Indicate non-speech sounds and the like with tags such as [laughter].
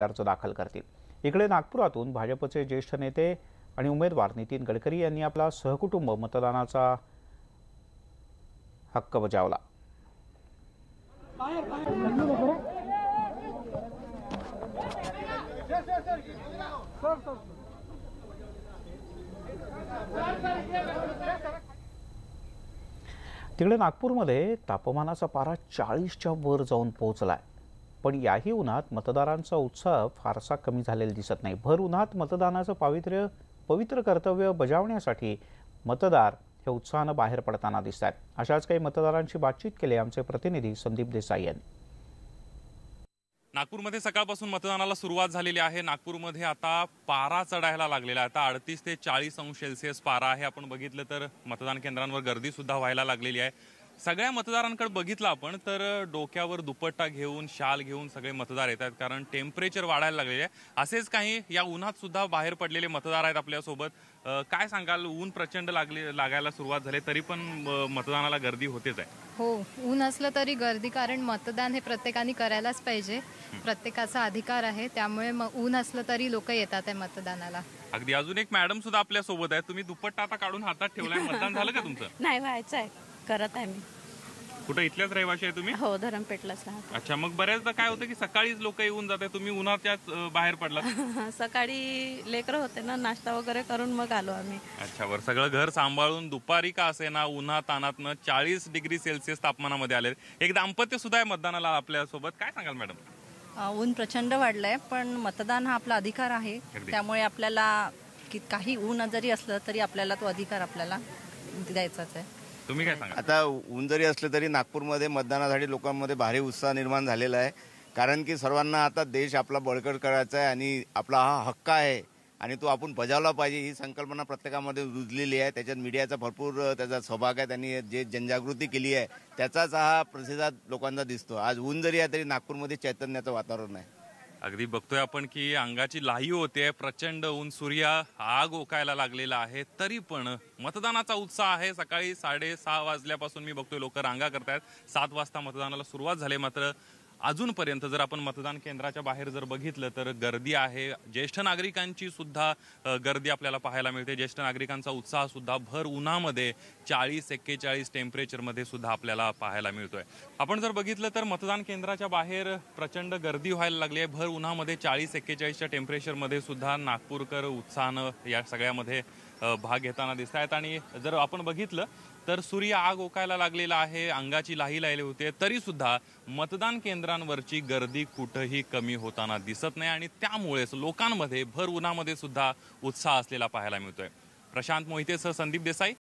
अर्ज दाखल करतील. इकडे नागपुरातून भाजपचे ज्येष्ठ नेते आणि उमेदवार नितीन गडकरी यांनी आपला सहकुटुंब मतदानाचा हक्क बजावला. तिकडे नागपूरमध्ये तापमानाचा पारा चाळीसच्या वर जाऊन पोहोचलाय. पण याही उन्हात मतदारांचा उत्साह फारसा कमी झालेला दिसत नाही. भर उन्हात मतदानाचं पावित्र्य पवित्र कर्तव्य बजावण्यासाठी मतदार हे उत्साहानं बाहेर पडताना दिसत आहेत अशाच काही मतदारांशी बातचीत केली आमचे प्रतिनिधी संदीप देसाई यांनी. नागपूरमध्ये सकाळपासून मतदानाला सुरुवात झालेली आहे. नागपूरमध्ये आता पारा चढायला लागलेला आहे. आता अडतीस ते चाळीस अंश सेल्सिअस पारा आहे. आपण बघितलं तर मतदान केंद्रांवर गर्दी सुद्धा व्हायला लागलेली आहे. सगळ्या मतदारांकडे बघितलं आपण तर डोक्यावर दुपट्टा घेऊन शाल घेऊन सगळे मतदार येत आहेत कारण टेम्परेचर वाढायला लागलेले आहे. असेच काही या उन्हात सुद्धा बाहेर पडलेले मतदार आहेत आपल्यासोबत. काय सांगाल? ऊन प्रचंड लागले लागायला सुरुवात झाली तरी पण मतदानाला गर्दी होतेच आहे. हो ऊन असलं तरी गर्दी कारण मतदान हे प्रत्येकाने करायलाच पाहिजे. प्रत्येकाचा अधिकार आहे त्यामुळे मग ऊन असलं तरी लोक येतात आहे मतदानाला. अगदी अजून एक मॅडम सुद्धा आपल्यासोबत आहे. तुम्ही दुपट्टा आता काढून हातात ठेवलाय. मतदान झालं का तुमचं? [laughs] नाही व्हायचं आहे करत आहे मी. कुठं इथल्याच रहिवाशी आहे तुम्ही? हो धरमपेठलाच राहतो. अच्छा मग बऱ्याचदा काय होतं की सकाळीच लोक येऊन जाते तुम्ही उन्हाच्याच अं, बाहेर पडला [laughs] सकाळी लेकरं होते ना नाश्ता वगैरे करून मग आलो आम्ही. अच्छा वर सगळं घर सांभाळून दुपारी का असे ना उन्हा तानातनं चाळीस डिग्री सेल्सिअस तापमानामध्ये आले एक दाम्पत्य सुद्धा आहे मतदानाला आपल्यासोबत काय सांगाल मॅडम? अ, ऊन प्रचंड वाढलंय पण मतदान हा आपला अधिकार आहे. अगदी. त्यामुळे आपल्याला की काही ऊन जरी असलं तरी आपल्याला तो अधिकार आपल्याला द्यायचाच आहे. तुम्ही काय सांगा? आता ऊन जरी असलं तरी नागपूरमध्ये मतदानासाठी लोकांमध्ये भारी उत्साह निर्माण झालेला आहे. कारण की सर्वांना आता देश आपला बळकट करायचा आहे आणि आपला हा हक्क आहे आणि तो आपण बजावला पाहिजे ही संकल्पना प्रत्येकामध्ये रुजलेली आहे. त्याच्यात मीडियाचा भरपूर त्याचा सहभाग आहे. त्यांनी जे जनजागृती केली आहे त्याचाच हा प्रतिसाद लोकांचा दिसतो. आज ऊन जरी आहे तरी नागपूरमध्ये चैतन्याचं वातावरण आहे. अगदी बघतोय आपण की अंगाची लाही होते प्रचंड ऊन सूर्य आग ओकायला लागलेला आहे तरी पण मतदानाचा उत्साह आहे. सकाळी साडेसहा वाजल्यापासून मी बघतोय लोक रांगा करतायत. सात वाजता मतदानाला सुरुवात झाली मात्र अजूनपर्यंत जर आपण मतदान केंद्राच्या बाहेर जर बघितलं तर गर्दी आहे. ज्येष्ठ नागरिकांची सुद्धा गर्दी आपल्याला पाहायला मिळते. ज्येष्ठ नागरिकांचा उत्साह सुद्धा भर उन्हामध्ये चाळीस एक्केचाळीस टेम्परेचरमध्ये सुद्धा आपल्याला पाहायला मिळतोय. आपण जर बघितलं तर मतदान केंद्राच्या बाहेर प्रचंड गर्दी व्हायला लागली आहे. भर उन्हामध्ये चाळीस एक्केचाळीसच्या टेम्परेचरमध्ये सुद्धा नागपूरकर उत्साहानं या सगळ्यामध्ये भाग घेताना दिसत आहेत. आणि जर आपण बघितलं तर सूर्य आग ओकायला लागलेला आहे अंगाची लाही लायली होते. तरी सुद्धा मतदान केंद्रांवरची गर्दी कुठंही कमी होताना दिसत नाही आणि त्यामुळेच लोकांमध्ये भर उन्हामध्ये सुद्धा उत्साह असलेला पाहायला मिळतोय. प्रशांत मोहितेसह संदीप देसाई